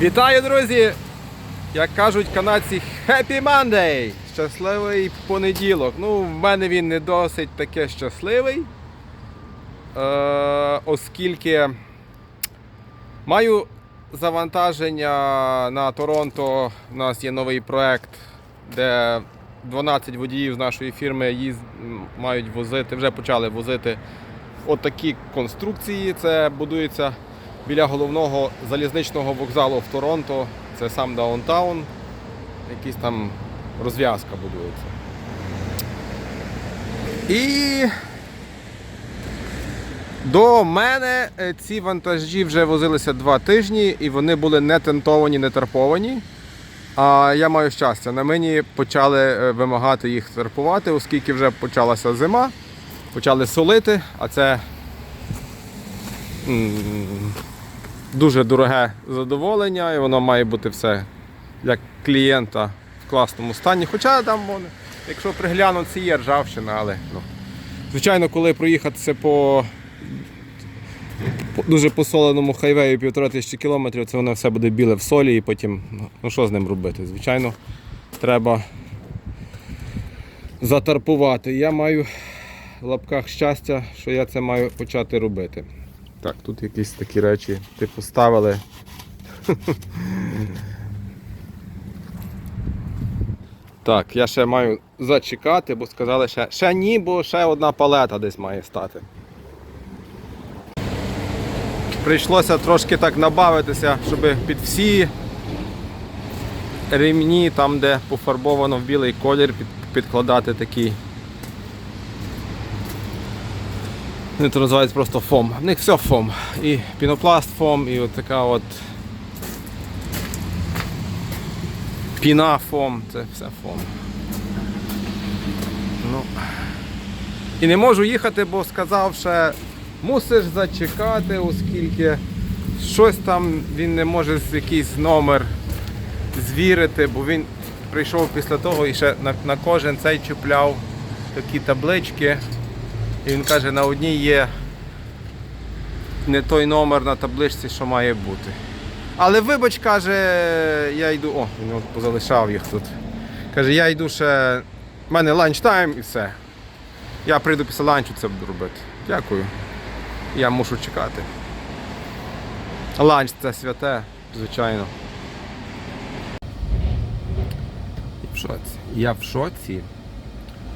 Вітаю, друзі! Як кажуть канадці, Happy Monday! Щасливий понеділок. Ну, в мене він не досить таке щасливий, е, оскільки маю завантаження на Торонто. У нас є новий проект, де 12 водіїв з нашої фірми їзд... мають возити, вже почали возити отакі конструкції. Це будується біля головного залізничного вокзалу в Торонто. Це сам даунтаун. Якась там розв'язка будується. І до мене е, ці вантажі вже возилися два тижні і вони були не тентовані, не тарповані. А я маю щастя, на мені почали е, вимагати їх тарпувати, оскільки вже почалася зима, почали солити, а це дуже дороге задоволення, і воно має бути все для клієнта в класному стані. Хоча там, якщо приглянути, є ржавчина, але ну, звичайно, коли проїхатися по дуже посоленому хайвею півтора тисячі кілометрів, це воно все буде біле в солі і потім, ну що з ним робити? Звичайно, треба затарпувати. Я маю в лапках щастя, що я це маю почати робити. Так, тут якісь такі речі типу ставили. Так, я ще маю зачекати, бо сказали, ще, ще ні, бо ще одна палета десь має стати. Прийшлося трошки так набавитися, щоб під всі ремні, там де пофарбовано в білий колір, підкладати такий. Вони це називають просто фом. В них все фом. І пінопласт фом, і от така от піна фом, це все фом. Ну. І не можу їхати, бо сказав, що мусиш зачекати, оскільки щось там він не може з якийсь номер звірити, бо він прийшов після того і ще на, на кожен цей чіпляв такі таблички. І він каже, на одній є не той номер на табличці, що має бути. Але вибач, каже, я йду. О, він позалишав їх тут. Каже, я йду ще. У мене ланчтайм і все. Я прийду після ланчу це буду робити. Дякую. Я мушу чекати. Ланч це святе, звичайно. В шоці. Я в шоці.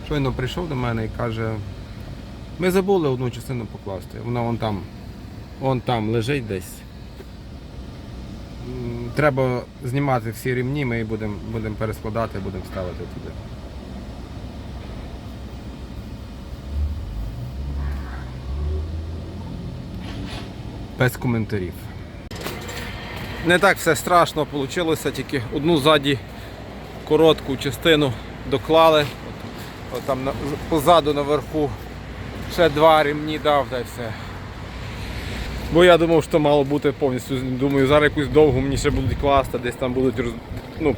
Щойно прийшов до мене і каже, ми забули одну частину покласти. Вона вон там. Вон там лежить десь. Треба знімати всі рівні, ми її будемо будем перескладати, будемо ставити туди. Без коментарів. Не так все страшно вийшло, тільки одну ззаді коротку частину доклали. От, там позаду наверху ще два ремні дав та й все. Бо я думав, що мало бути повністю. Думаю, зараз якусь довгу мені ще будуть класти, десь там будуть роз... ну,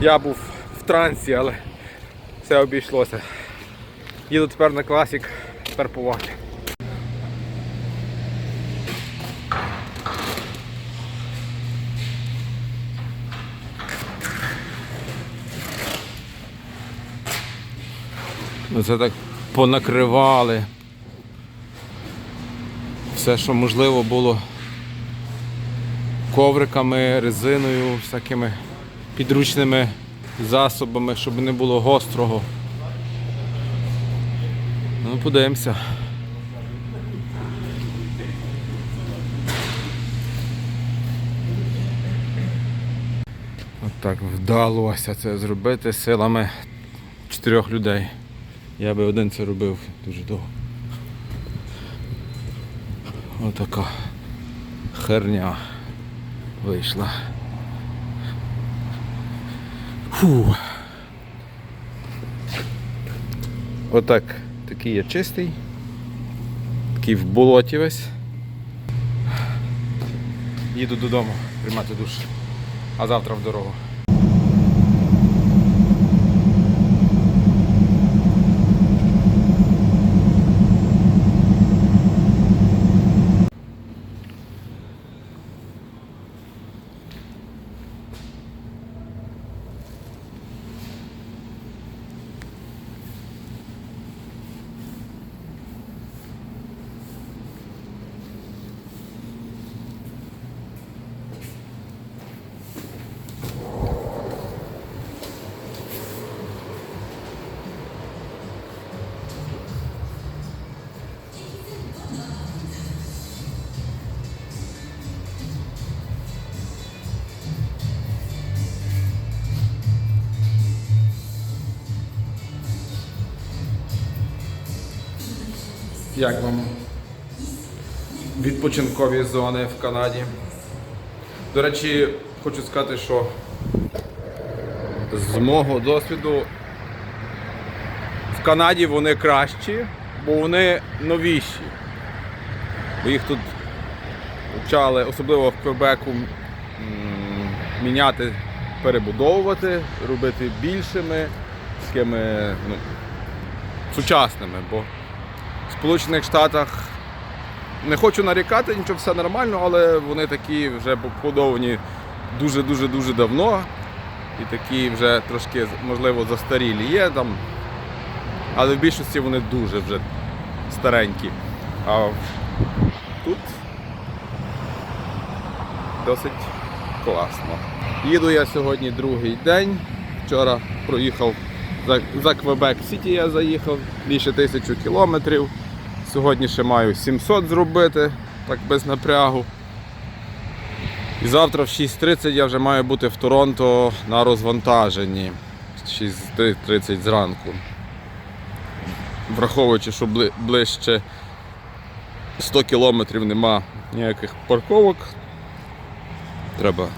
Я був в трансі, але все обійшлося. Їду тепер на класік перпувати. Ну це так понакривали. Все, що можливо було ковриками, резиною, всякими підручними засобами, щоб не було гострого. Ну, подивимося. От так вдалося це зробити силами чотирьох людей. Я би один це робив дуже довго. Отака херня вийшла. Фу. Отак. Такий є чистий. Такий в болоті весь. Їду додому приймати душ. А завтра в дорогу. Як вам відпочинкові зони в Канаді? До речі, хочу сказати, що з мого досвіду в Канаді вони кращі, бо вони новіші. Бо їх тут почали, особливо в Квебеку, міняти, перебудовувати, робити більшими, такими ну, сучасними. Бо Сполучених Штатах не хочу нарікати, нічого все нормально, але вони такі вже побудовані дуже-дуже дуже давно. І такі вже трошки, можливо, застарілі є там. Але в більшості вони дуже вже старенькі. А тут досить класно. Їду я сьогодні другий день. Вчора проїхав за, за Квебек Сіті я заїхав більше тисячу кілометрів. Сьогодні ще маю 700 зробити, так без напрягу. І завтра в 6.30 я вже маю бути в Торонто на розвантаженні. 6.30 зранку. Враховуючи, що ближче 100 кілометрів нема ніяких парковок. Треба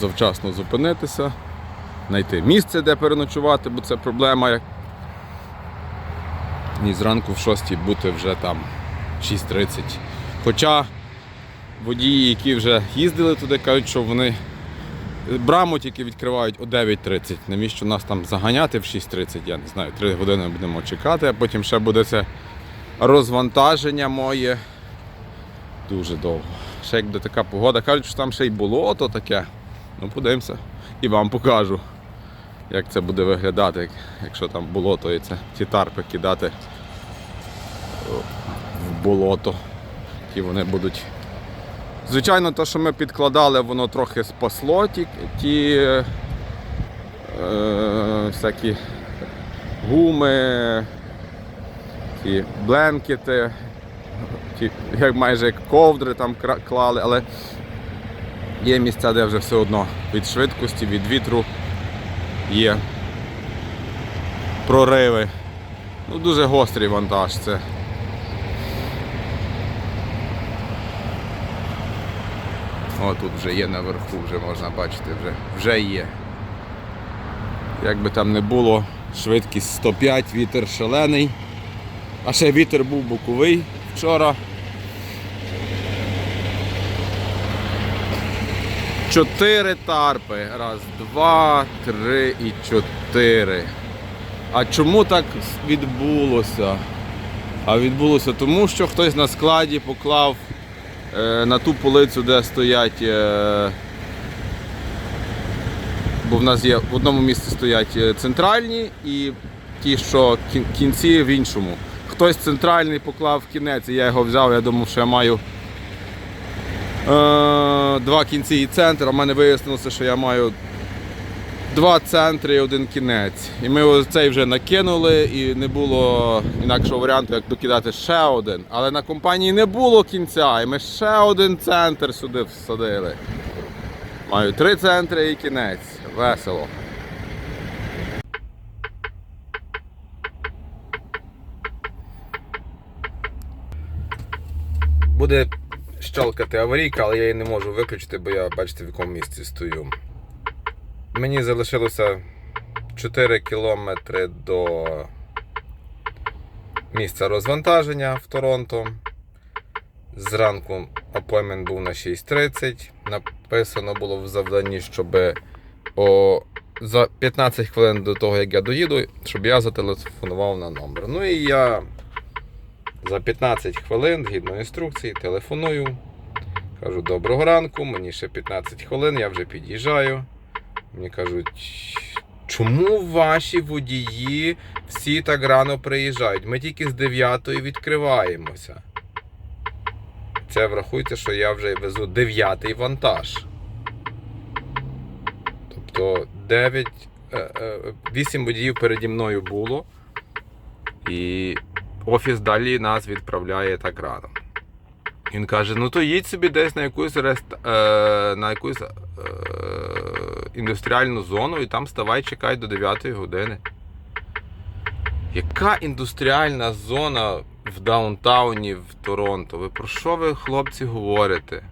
завчасно зупинитися, знайти місце, де переночувати, бо це проблема. І зранку в 6 бути вже там 6.30. Хоча водії, які вже їздили туди, кажуть, що вони браму тільки відкривають о 9.30. Навіщо нас там заганяти в 6.30, я не знаю, 3 години будемо чекати, а потім ще буде це розвантаження моє. Дуже довго. Ще як буде така погода, кажуть, що там ще й болото таке. Ну, подивимося. І вам покажу, як це буде виглядати, якщо там болото і це ці тарпи кидати в болото. Ті вони будуть. Звичайно, те, що ми підкладали, воно трохи спасло ті, ті е, всякі гуми, ті бленкети, ті, як майже як ковдри там клали, але є місця, де вже все одно від швидкості, від вітру є прориви. Ну, дуже гострий вантаж це. О, тут вже є наверху, вже можна бачити, вже, вже є. Як би там не було, швидкість 105, вітер шалений. А ще вітер був боковий вчора. Чотири тарпи. Раз, два, три і чотири. А чому так відбулося? А відбулося тому, що хтось на складі поклав е, на ту полицю, де стоять. Е, бо в нас є в одному місці стоять е, центральні і ті, що кін- кінці в іншому. Хтось центральний поклав кінець, і я його взяв, я думав, що я маю два кінці і центр, а в мене вияснилося, що я маю два центри і один кінець. І ми цей вже накинули, і не було інакшого варіанту, як докидати ще один. Але на компанії не було кінця, і ми ще один центр сюди всадили. Маю три центри і кінець. Весело. Буде щелкати аварійка, але я її не можу виключити, бо я бачите в якому місці стою. Мені залишилося 4 кілометри до місця розвантаження в Торонто. Зранку апоймент був на 6.30. Написано було в завданні, щоб о, за 15 хвилин до того, як я доїду, щоб я зателефонував на номер. Ну і я за 15 хвилин, згідно інструкції, телефоную. Кажу, доброго ранку, мені ще 15 хвилин, я вже під'їжджаю. Мені кажуть, чому ваші водії всі так рано приїжджають? Ми тільки з 9 відкриваємося. Це врахуйте, що я вже везу 9 вантаж. Тобто 9, 8 водіїв переді мною було. І офіс далі нас відправляє так рано. Він каже: ну то їдь собі десь на якусь рест... е, на якусь е, індустріальну зону і там ставай, чекай до 9 години. Яка індустріальна зона в даунтауні в Торонто. Ви про що ви, хлопці, говорите?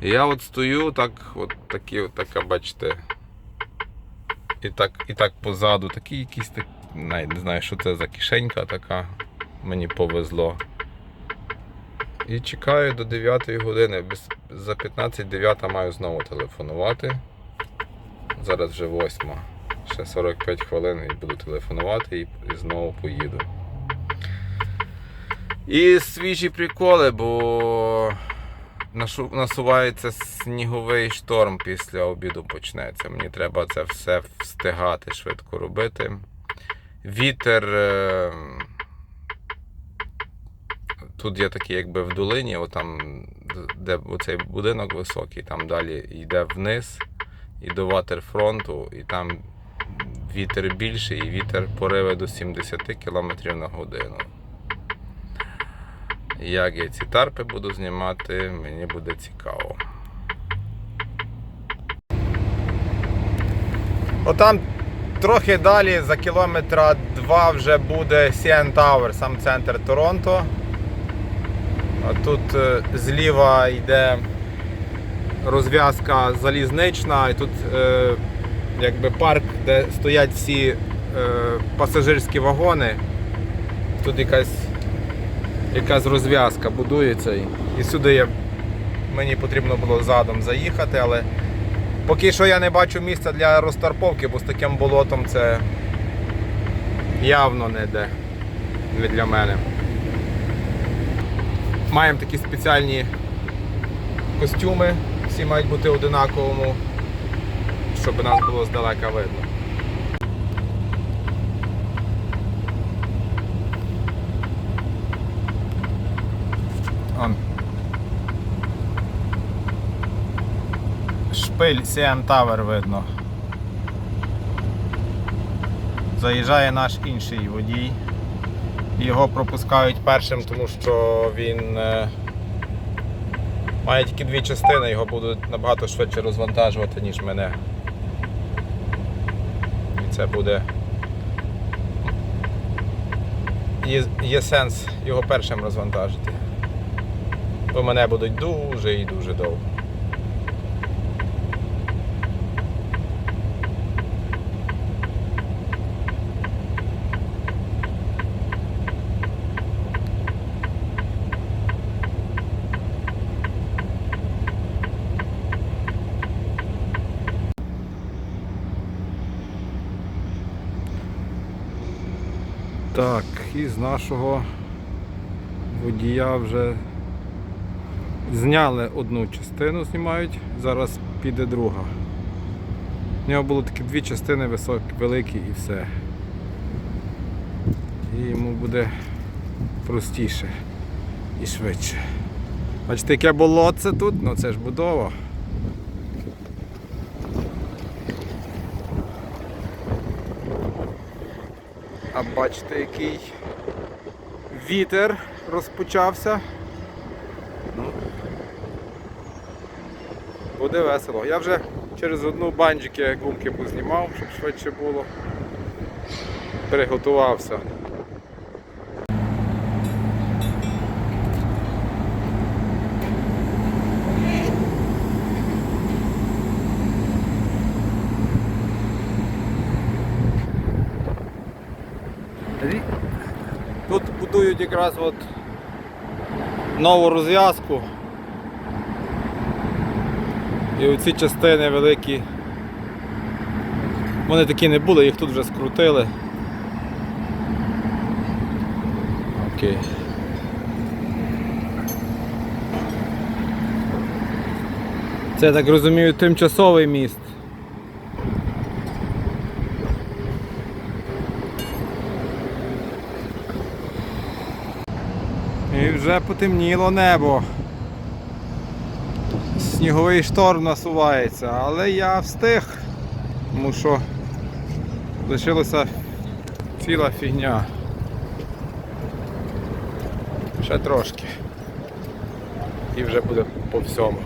Я от стою, так, от такі, от така, бачите. І так, і так позаду, такий якийсь так, навіть не знаю, що це за кишенька така. Мені повезло. І чекаю до 9 години. За 15 9 маю знову телефонувати. Зараз вже 8. Ще 45 хвилин і буду телефонувати і знову поїду. І свіжі приколи, бо насувається сніговий шторм після обіду почнеться. Мені треба це все встигати швидко робити. Вітер. е, Тут є такий якби в долині, отам, де оцей будинок високий, там далі йде вниз і до ватерфронту, і там вітер більший, і вітер пориви до 70 км на годину. Як я ці тарпи буду знімати, мені буде цікаво. Отам трохи далі, за кілометра два вже буде CN Tower, сам центр Торонто. А тут е, зліва йде розв'язка залізнична, і тут е, якби парк, де стоять всі е, пасажирські вагони. Тут якась, якась розв'язка будується. І, сюди мені потрібно було задом заїхати, але поки що я не бачу місця для розтарповки, бо з таким болотом це явно не де не для мене. Маємо такі спеціальні костюми, всі мають бути одинаковому, щоб нас було здалека видно. Шпиль CN Tower видно. Заїжджає наш інший водій. Його пропускають першим, тому що він е, має тільки дві частини, його будуть набагато швидше розвантажувати, ніж мене. І це буде. Є, є сенс його першим розвантажити. Бо мене будуть дуже і дуже довго. Так, і з нашого водія вже зняли одну частину, знімають, зараз піде друга. У нього було такі дві частини високі, великі і все. І йому буде простіше і швидше. Бачите, яке болотце тут, ну це ж будова. Бачите, який вітер розпочався. Ну, буде весело. Я вже через одну банджики гумки познімав, щоб швидше було. Приготувався. Тут будують якраз от нову розв'язку. І оці частини великі. Вони такі не були, їх тут вже скрутили. Окей. Це я так розумію тимчасовий міст. І вже потемніло небо. Сніговий шторм насувається, але я встиг, тому що лишилася ціла фігня. Ще трошки. І вже буде по всьому.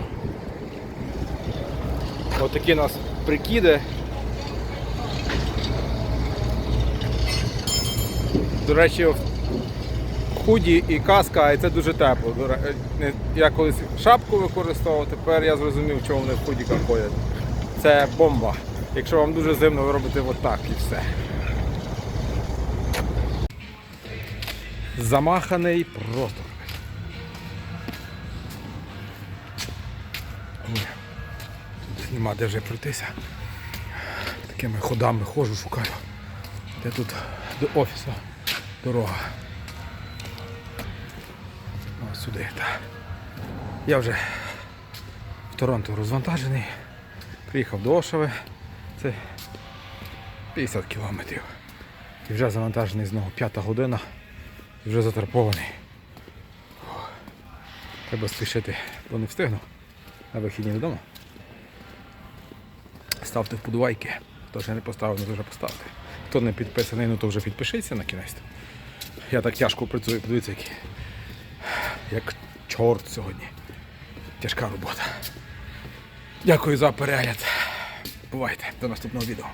Отакі нас прикиди. До речі, худі і каска, і це дуже тепло. Е, Я колись шапку використовував, тепер я зрозумів, чому вони в худіках ходять. Це бомба. Якщо вам дуже зимно, ви робите отак і все. Замаханий просто. Тут нема де вже пройтися. Такими ходами ходжу, шукаю. Де тут до офісу дорога. Сюди. Та. Я вже в Торонто розвантажений. Приїхав до Ошави. Це 50 кілометрів. І вже завантажений знову п'ята година. І вже затрапований. Фух. Треба спішити, бо не встигну. На вихідні додому. Ставте вподобайки. Хто ще не поставив, ну вже поставте. Хто не підписаний, ну то вже підпишіться на кінець. Я так тяжко працюю, подивіться, який. Як чорт сьогодні. Тяжка робота. Дякую за перегляд. Бувайте до наступного відео.